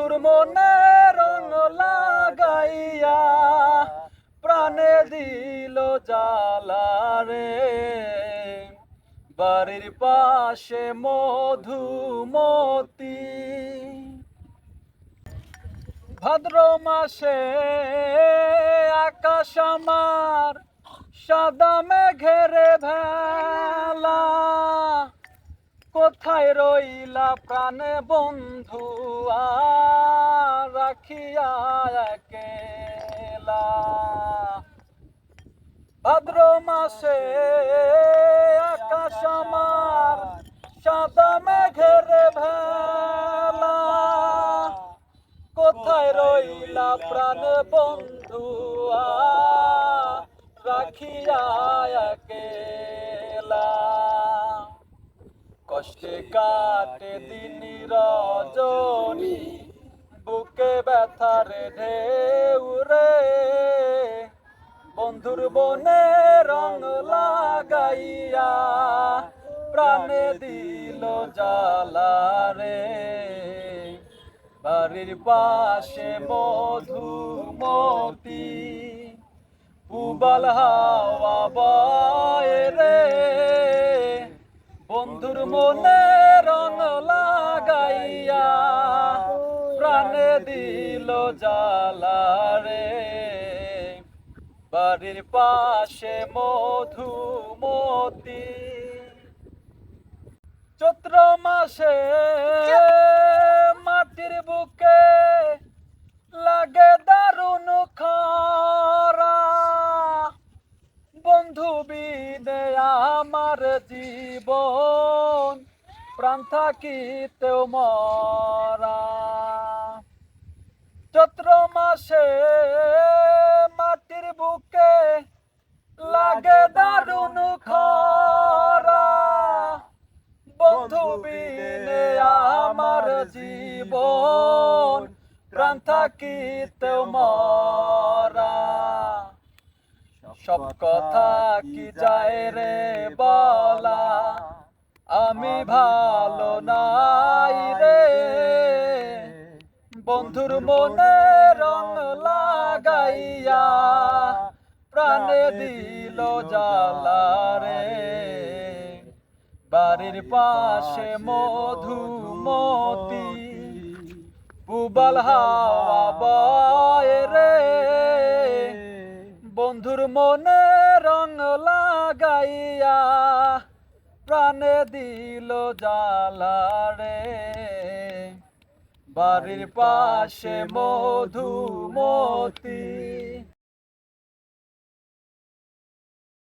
বন্ধুর মনে রং লাগাইয়া প্রাণে দিল জালা রে। বাড়ির পাশে মধুমতি। ভাদ্র মাসে আকাশ আমার সাদা মেঘের ভেলা কোথায় রইলা প্রাণে বন্ধু? রাখিয়া একেলা। ভাদ্র মাসে আকাশ আমার সাদা মেঘের ভেলা। কোথায় রইলা প্রাণ বন্ধু? রাখিয়া একেলা। কষ্টে কাটে দিন রজনী, বুকে ব্যথার ঢেউ রে। বন্ধুর বনে রং লাগাইয়া প্রাণে দিল জালা রে। বাড়ির পাশে মধুমতি, পুবাল হাওয়া বন্ধুর মনে রং লাগাইয়া প্রাণে দিল জালা রে। বাড়ির পাশে মধুমতি চৈত্র মাসে মাটির বুকে বিদে আমার জীবন প্রাণ থাকিতেও মরা। চৈত্র মাসে মাটির বুকে লাগে দারুণ খরা। বন্ধু বিনে আমার জীবন প্রাণ থাকিতেও মরা। সব কথা কি যায় রে বলা? আমি ভালো নাই রে। বন্ধুর মনে রং লাগাইয়া প্রাণে দিল জালা রে। বাড়ির পাশে মধুমতি পুবাল হাওয়া বন্ধুর মনে রং লাগাইয়া প্রাণে দিল জালারে বাড়ির পাশে মধুমতি